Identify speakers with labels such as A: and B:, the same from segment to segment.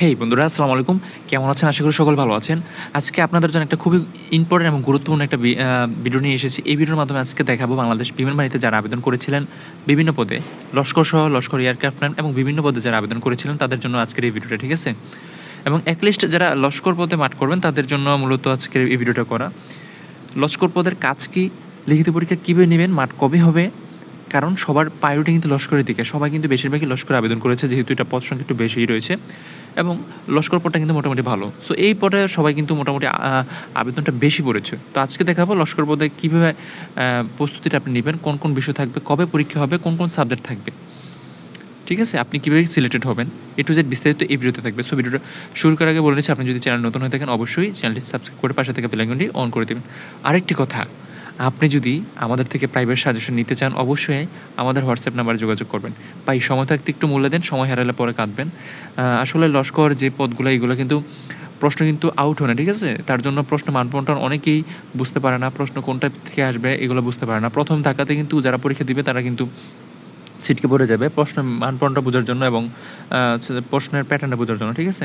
A: হেই বন্ধুরা, আসসালামু আলাইকুম। কেমন আছেন? আশা করি সকল ভালো আছেন। আজকে আপনাদের জন্য একটা খুবই ইম্পর্টেন্ট এবং গুরুত্বপূর্ণ একটা ভিডিও নিয়ে এসেছি। এই ভিডিওর মাধ্যমে আজকে দেখাবো বাংলাদেশ বিমান বাহিনীতে যারা আবেদন করেছিলেন, বিভিন্ন পদে। লস্কর সহ, লস্কর এয়ারক্রাফটম্যান এবং বিভিন্ন পদে যারা আবেদন করেছিলেন, তাদের জন্য আজকের এই ভিডিওটা ঠিক আছে? এবং একলিস্ট যারা লস্কর পদে মাঠ করবেন, তাদের জন্য মূলত আজকের এই ভিডিওটা করা। লস্কর পদের কাজ কি? লিখিত পরীক্ষা কীভাবে নেবেন? মাঠ কবে হবে? কারণ সবার প্রায়োরিটি কিন্তু লস্করের দিকে। সবাই কিন্তু বেশিরভাগই লস্করে আবেদন করেছে, যেহেতু এটা পদ সংখ্যা একটু বেশিই রয়েছে। এবং লস্কর পদটা কিন্তু মোটামুটি ভালো। সো এই পদে সবাই কিন্তু মোটামুটি আবেদনটা বেশি পড়েছে। তো আজকে দেখাবো লস্কর পদে কীভাবে প্রস্তুতিটা আপনি নেবেন, কোন কোন বিষয় থাকবে, কবে পরীক্ষা হবে, কোন কোন সাবজেক্ট থাকবে। ঠিক আছে? আপনি কীভাবে সিলেক্টেড হবেন? এ টু জেড বিস্তারিত এই ভিডিওতে থাকবে। সো ভিডিওটা শুরু করার আগে বলে আপনি যদি চ্যানেল নতুন হয়ে থাকেন, অবশ্যই চ্যানেলটি সাবস্ক্রাইব করে পাশে থেকে বেলাইকনটি অন করে দেবেন। আরেকটি কথা আপনি যদি আমাদের থেকে প্রাইভেট সাজেশন নিতে চান, অবশ্যই আমাদের হোয়াটসঅ্যাপ নাম্বারে যোগাযোগ করবেন। পাই সময় থাকতে একটু মূল্য দেন, সময় হারালে পরে কাঁদবেন। আসলে লস্কর যে পদগুলো, এগুলো কিন্তু প্রশ্ন কিন্তু আউট হয় না, ঠিক আছে? তার জন্য প্রশ্ন মানপন্টন অনেকেই বুঝতে পারে না, প্রশ্ন কোনটা থেকে আসবে, এগুলো বুঝতে পারে না। প্রথম ধাক্কাতে কিন্তু যারা পরীক্ষা দিবে, তারা কিন্তু ছিটকে পড়ে যাবে প্রশ্ন মানপন্নটা বোঝার জন্য এবং প্রশ্নের প্যাটার্নটা বোঝার জন্য, ঠিক আছে?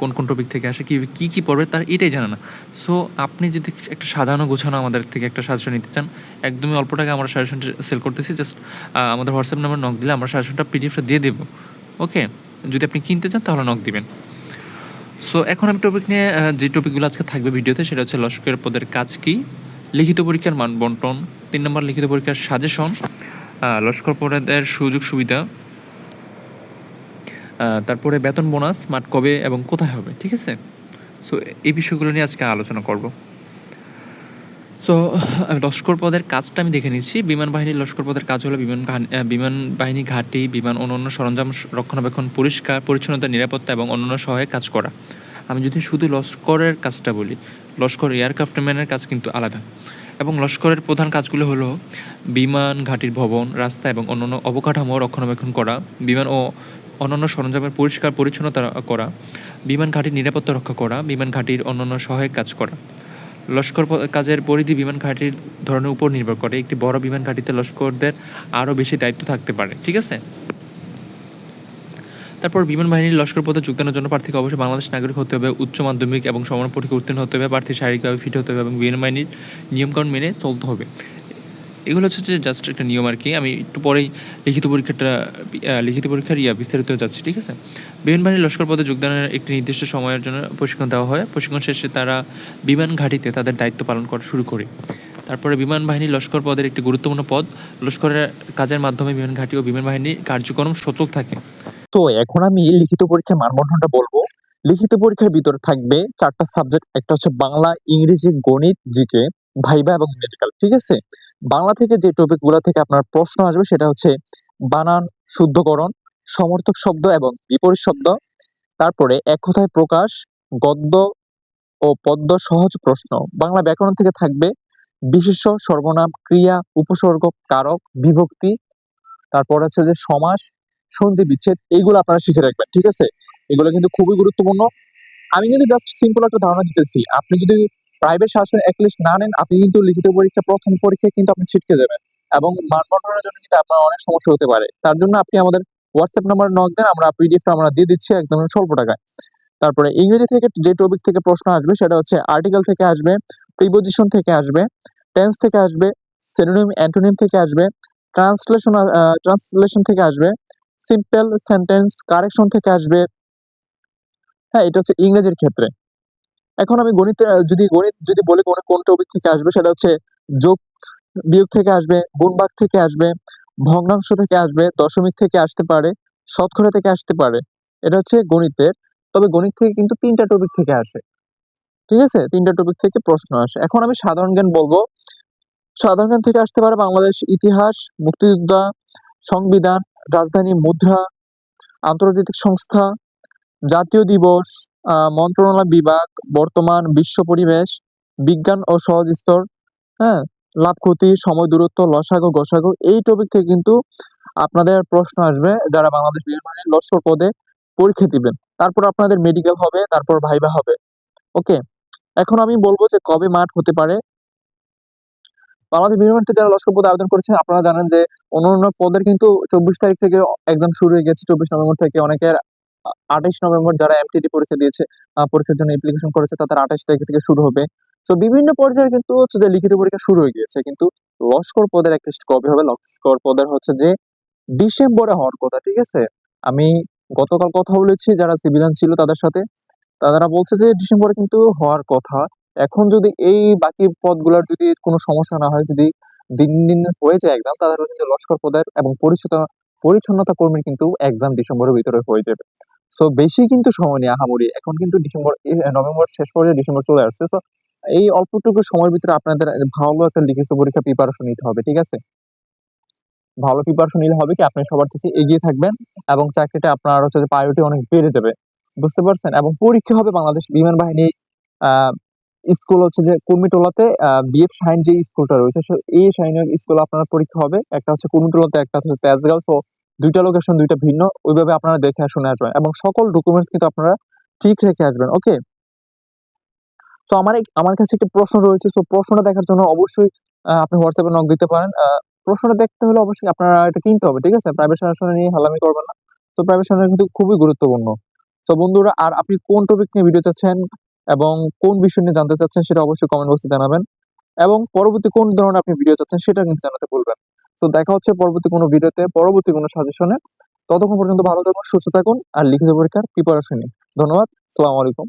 A: কোন কোন টপিক থেকে আসে, কী কী কী পড়বে তার এটাই জানে না। সো আপনি যদি একটা সাজানো গোছানো আমাদের থেকে একটা সাজেশন নিতে চান, একদমই অল্প টাকা আমরা সাজেশনটা সেল করতেছি জাস্ট আমাদের হোয়াটসঅ্যাপ নাম্বার নক দিলে আমরা সাজেশনটা পিডিএফটা দিয়ে দেবো ওকে যদি আপনি কিনতে চান তাহলে নক দিবেন। সো এখন আমি টপিক নিয়ে যে টপিকগুলো আজকে থাকবে ভিডিওতে, সেটা হচ্ছে লস্করের পদের কাজ কী, লিখিত পরীক্ষার মান বন্টন তিন নম্বর লিখিত পরীক্ষার সাজেশন লস্কর পদের সুযোগ সুবিধা তারপরে বেতন বোনাস, মাঠ কবে এবং কোথায় হবে, ঠিক আছে? সো এই বিষয়গুলো নিয়ে আজকে আলোচনা করব। সো লস্কর পদের কাজটা আমি দেখে নিচ্ছি। বিমান বাহিনীর লস্কর পদের কাজ হলো বিমান বিমান বাহিনী ঘাঁটি, বিমান অন্যান্য সরঞ্জাম রক্ষণাবেক্ষণ, পরিষ্কার, পরিচ্ছন্নতা, নিরাপত্তা এবং অন্যান্য সহায়ক কাজ করা। আমি যদি শুধু লস্করের কাজটা বলি, লস্কর এয়ারক্রাফটম্যানের কাজ কিন্তু আলাদা। এবং লস্করের প্রধান কাজগুলো হলো বিমান, ঘাঁটির ভবন, রাস্তা এবং অন্যান্য অবকাঠামো রক্ষণাবেক্ষণ করা, বিমান ও অন্যান্য সরঞ্জামের পরিষ্কার পরিচ্ছন্নতা করা, বিমান, ঘাঁটির নিরাপত্তা রক্ষা করা, বিমান, ঘাঁটির অন্যান্য সহায়ক কাজ করা। লস্কর কাজের পরিধি বিমান, ঘাঁটির ধরনের উপর নির্ভর করে। একটি বড় বিমান, ঘাঁটিতে লস্করদের আরও বেশি দায়িত্ব থাকতে পারে। ঠিক আছে? তারপর বিমান বাহিনীর লস্কর পদে যোগদানের জন্য প্রার্থীকে অবশ্যই বাংলাদেশ নাগরিক হতে হবে, উচ্চ মাধ্যমিক এবং সমান পরীক্ষা উত্তীর্ণ হতে হবে, প্রার্থী শারীরিকভাবে ফিট হতে হবে এবং বিমান বাহিনীর নিয়মকানুন মেনে চলতে হবে। এগুলো হচ্ছে যে জাস্ট একটা নিয়ম আর কি। আমি একটু পরেই লিখিত পরীক্ষাটা লিখিত পরীক্ষার ইয়া বিস্তারিত যাচ্ছি, ঠিক আছে? বিমান বাহিনীর লস্কর পদে যোগদানের একটি নির্দিষ্ট সময়ের জন্য প্রশিক্ষণ দেওয়া হয়। প্রশিক্ষণ শেষে তারা বিমান ঘাঁটিতে তাদের দায়িত্ব পালন করা শুরু করে। তারপরে বিমান বাহিনী লস্কর পদের একটি গুরুত্বপূর্ণ পদ, লস্করের কাজের মাধ্যমে বিমান ঘাঁটি ও বিমান বাহিনীর কার্যক্রম সচল থাকে।
B: তো এখন আমি লিখিত পরীক্ষার মানবন্ধনটা বলব। লিখিত পরীক্ষার ভিতরে থাকবে চারটা সাবজেক্ট একটা হচ্ছে বাংলা, ইংরেজি, গণিত জিকে ভাইবা এবং মেডিকেল ঠিক আছে? বাংলা থেকে যে টপিকগুলা থেকে আপনার প্রশ্ন আসবে সেটা হচ্ছে বানান, শুদ্ধকরণ, সমর্থক শব্দ এবং বিপরীত শব্দ। তারপরে এক কথায় প্রকাশ, গদ্য ও পদ্য সহজ প্রশ্ন। বাংলা ব্যাকরণ থেকে থাকবে বিশেষ্য, সর্বনাম, ক্রিয়া, উপসর্গ, কারক, বিভক্তি। তারপর হচ্ছে যে সমাস সন্ধি বিচ্ছেদ, এইগুলো আপনারা শিখে রাখবেন, ঠিক আছে? এগুলো কিন্তু খুবই গুরুত্বপূর্ণ। আমি কিন্তু জাস্ট সিম্পল একটা ধারণা দিতেছি। আপনি যদি প্রাইভেট শাসন একলিস্ট না নেন, আপনি কিন্তু লিখিত পরীক্ষা, প্রথম পরীক্ষায় কিন্তু আপনি ছিটকে যাবেন এবং মানবন্ধনের জন্য কিন্তু আপনার অনেক সমস্যা হতে পারে। তার জন্য আপনি আমাদের হোয়াটসঅ্যাপ নাম্বার নক দেন, আমরা পিডিএফটা আমরা দিয়ে দিচ্ছি একদম স্বল্প টাকায়। তারপরে ইংরেজি থেকে যে টপিক থেকে প্রশ্ন আসবে, সেটা হচ্ছে আর্টিকেল থেকে আসবে প্রিপোজিশন থেকে আসবে টেন্স থেকে আসবে সিনোনিম অ্যান্টোনিম থেকে আসবে ট্রান্সলেশন ট্রান্সলেশন থেকে আসবে সিম্পল সেন্টেন্স কারেকশন থেকে আসবে। হ্যাঁ এটা হচ্ছে ইংরেজির ক্ষেত্রে। এখন আমি গণিত, যদি গণিত, যদি বলি কোন কোন টপিক থেকে আসবে, সেটা হচ্ছে যোগ বিয়োগ থেকে আসবে গুণভাগ থেকে আসবে, ভগ্নাংশ থেকে আসবে, দশমিক থেকে আসতে পারে, শতকরা থেকে আসতে পারে। এটা হচ্ছে গণিতের। তবে গণিত থেকে কিন্তু তিনটা টপিক থেকে আসে। ঠিক আছে? তিনটা টপিক থেকে প্রশ্ন আসে। এখন আমি সাধারণ জ্ঞান বলব। সাধারণ জ্ঞান থেকে আসতে পারে বাংলাদেশ ইতিহাস, মুক্তিযোদ্ধা সংবিধান, রাজধানী মুদ্রা, আন্তর্জাতিক সংস্থা, জাতীয় দিবস মন্ত্রণালয় বিভাগ, বর্তমান বিশ্ব পরিবেশ, বিজ্ঞান ও সহজ স্তর হ্যাঁ লাভ, ক্ষতি, সময়, দূরত্ব, লসাগু, গসাগু, এই টপিক থেকে কিন্তু আপনাদের প্রশ্ন আসবে যারা বাংলাদেশ বিমান বাহিনীর লস্কর পদে পরীক্ষা দিবেন। তারপর আপনাদের মেডিকেল হবে, তারপর ভাইবা হবে। ওকে এখন আমি বলব যে কবে মাঠ হতে পারে বাংলাদেশ বিমান বাহিনীতে যারা লস্কর পদে আবেদন করেছেন, আপনারা জানেন যে অন্যান্য পদের কিন্তু চব্বিশ তারিখ থেকে এক্সাম শুরু হয়ে গেছে, চব্বিশ নভেম্বর থেকে। অনেকের আঠাইশ নভেম্বর যারা এমটিডি পরীক্ষা দিয়েছে পরীক্ষার জন্য অ্যাপ্লিকেশন করেছে, তাদের আঠাইশ তারিখ থেকে শুরু হবে। তো বিভিন্ন পর্যায়ে কিন্তু হচ্ছে যে লিখিত পরীক্ষা শুরু হয়ে গিয়েছে। কিন্তু লস্কর পদের একটা কবে হবে? লস্কর পদের হচ্ছে যে ডিসেম্বরে হওয়ার কথা, ঠিক আছে? আমি গতকাল কথা বলেছি, যারা সিভিলিয়ান ছিল তাদের সাথে, তারা বলছে যে ডিসেম্বরে কিন্তু হওয়ার কথা। এখন যদি এই বাকি পদগুলোর যদি কোনো সমস্যা না হয়, যদি দিন দিন হয়ে যায় এক্সাম তাহলে হচ্ছে লস্কর পদের এবং পরিচ্ছন্ন, পরিচ্ছন্নতা কর্মীর কিন্তু এক্সাম ডিসেম্বরের ভিতরে হয়ে যাবে। সো বেশি কিন্তু সময় নেই আহামরি। এখন কিন্তু ডিসেম্বর নভেম্বর শেষ পর্যায়ে ডিসেম্বর চলে আসছে। সো এই অল্পটুকু সময়ের ভিতরে আপনাদের ভালো একটা লিখিত পরীক্ষা প্রিপারেশন নিতে হবে, ঠিক আছে? ভালো প্রিপারেশন নিলে হবে কি? আপনি সবার থেকে এগিয়ে থাকবেন এবং চাকরিটা আপনার হচ্ছে প্রায়োরিটি অনেক বেড়ে যাবে। বুঝতে পারছেন? এবং পরীক্ষা হবে বাংলাদেশ বিমান বাহিনী স্কুল হচ্ছে যে কুর্মিটোলাতে বিএফ শাইন যে স্কুলটা রয়েছে এই শাইন স্কুল আপনার পরীক্ষা হবে। একটা হচ্ছে কুর্মিটোলাতে, একটা হচ্ছে তেজগাঁও সো দুইটা লোকেশন দুইটা ভিন্ন। ওইভাবে আপনারা দেখে শুনে আসবেন। এবং সকল ডকুমেন্টস কিন্তু আপনারা ঠিক রেখে আসবেন। ওকে তো আমার আমার কাছে একটা প্রশ্ন রয়েছে। সো প্রশ্নটা দেখার জন্য অবশ্যই আপনি হোয়াটসঅ্যাপে নক দিতে পারেন। প্রশ্নটা দেখতে হলে অবশ্যই আপনারা এটা কিনতে হবে। ঠিক আছে? প্রাইভেট সেশনে নিয়ে হালামি করবেন না। তো প্রাইভেট সেশনে কিন্তু খুবই গুরুত্বপূর্ণ। তো বন্ধুরা, আর আপনি কোন টপিক নিয়ে ভিডিও চাচ্ছেন? এবং কোন বিষয় নিয়ে জানতে চাচ্ছেন সেটা অবশ্যই কমেন্ট বক্সে জানাবেন। এবং পরবর্তী কোন ধরনের আপনি ভিডিও চাচ্ছেন সেটা কিন্তু জানাতে বলবেন তো দেখা হচ্ছে পরবর্তী কোনো ভিডিওতে পরবর্তী কোনো সাজেশনে ততক্ষণ পর্যন্ত ভালো থাকুন, সুস্থ থাকুন, আর লিখিত পরীক্ষার প্রিপারেশন নিন ধন্যবাদ, সালাম আলাইকুম।